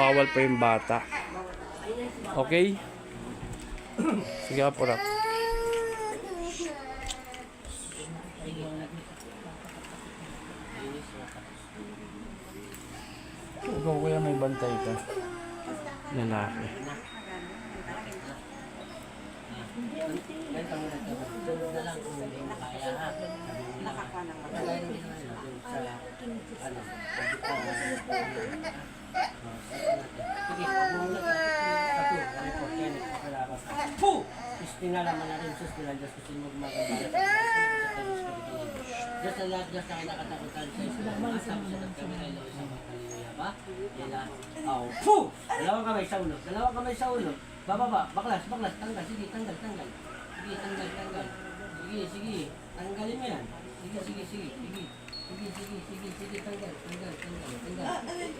bawal pa yung bata. Okay? Sige, Apurap. Ikaw kuya may bantay ka. Lalaki. Puh! Istinalaman na rin sus nila Diyos kasi magmagandang Diyos na lahat Diyos na kinakatakutan sa Islam. Asam sa nagkamilalo sa mga kalimuya ba? Ila, aw, puh! Dalawang kamay sa ulo, dalawang kamay sa ulo. Bababa, baklas, baklas, tanggal, sige, tanggal, tanggal. Sige, tanggal, tanggal. Sige, sige, tanggalin mo yan. Sige, sige, sige, sige. Sige, sige, sige, sige, tanggal, tanggal, tanggal, tanggal.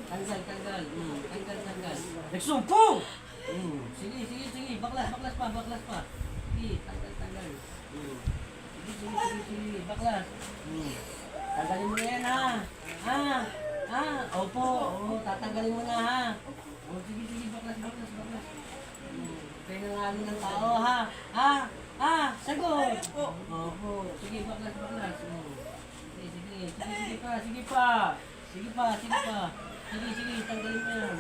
Tanggal, tanggal, mm, tanggal, tanggal. Nagsumpong! Mm, sige, sige, baklas, baklas pa, baklas pa. Sige, tanggal, tanggal. Mm. Sige, sige, sige, sige, baklas. Mm. Tanggalin mo na yan, ha? Ha? Ha? Opo, oo, tatanggalin mo na, ha? O, sige, sige, baklas, baklas, baklas. Mm. Pinangalan ng tao, ha? Ha? Ha? Sagot! Opo, sige, baklas, baklas. Mm. Sige, sige, sige, sige pa, sige pa. Sige pa, sige pa. Sige, sige, tanggalin mo yan.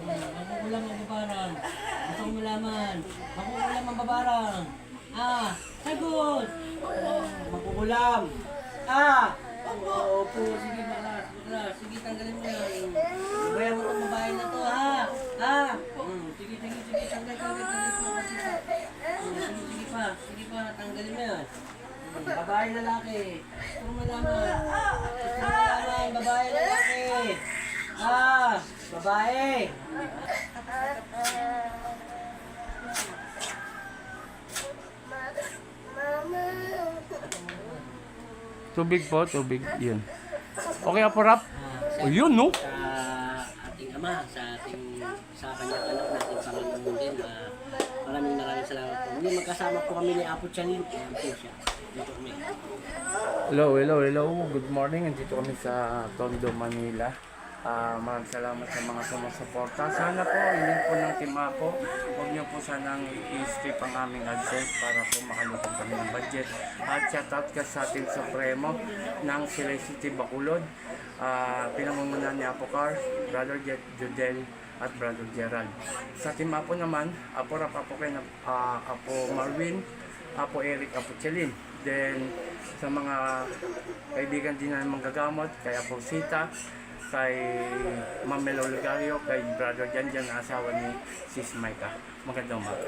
Mm, Makukulam ang ko malaman. Makukulam ang babarang. Ah, sagot! Oh, makukulam. Ah! Oo, opo, sige, balas, balas. Sige, tanggalin mo yan. Bayan mo itong babae na to, ha? Ha? Mm, sige, sige, sige, tanggal, tanggal, tanggal po kasi pa. Mm, sige, sige pa, sige pa, tanggalin mo yan. Mm, Babae, lalaki. Ko malaman. Ko malaman, babae, lalaki. Ah, babae. Tubig po, tubig. Yun. Okay, Apurap? O yun, no? sa ating ama, sa ating sa kanyang anak natin Panginoon din. ah, maraming maraming salamat po. Muli magkasama po kami ni Apo Chanin. Ayan po siya. Dito kami. Hello, hello, hello. Good morning. Andito kami sa Tondo, Manila. Ah, maraming salamat sa mga sumusuporta. Sana po, hindi po ng team ako. Huwag niyo po sanang i-strip ang aming AdSense para po makalupag kami ng budget. At shoutout ka sa ating Supremo ng City Bacolod. Ah, pinamumunan ni Apo Car, Brother Jet Judel, at Brother Gerald. Sa team Apo naman, Apo Rap, Apo Ken, ah, Apo Marvin, Apo Eric, Apo Chelin. Then, sa mga kaibigan din na manggagamot, kay Apo Sita, kay Ma'am Melo Ligario, kay Brother Janjan asawa ni Sis Maika. Magandang umaga.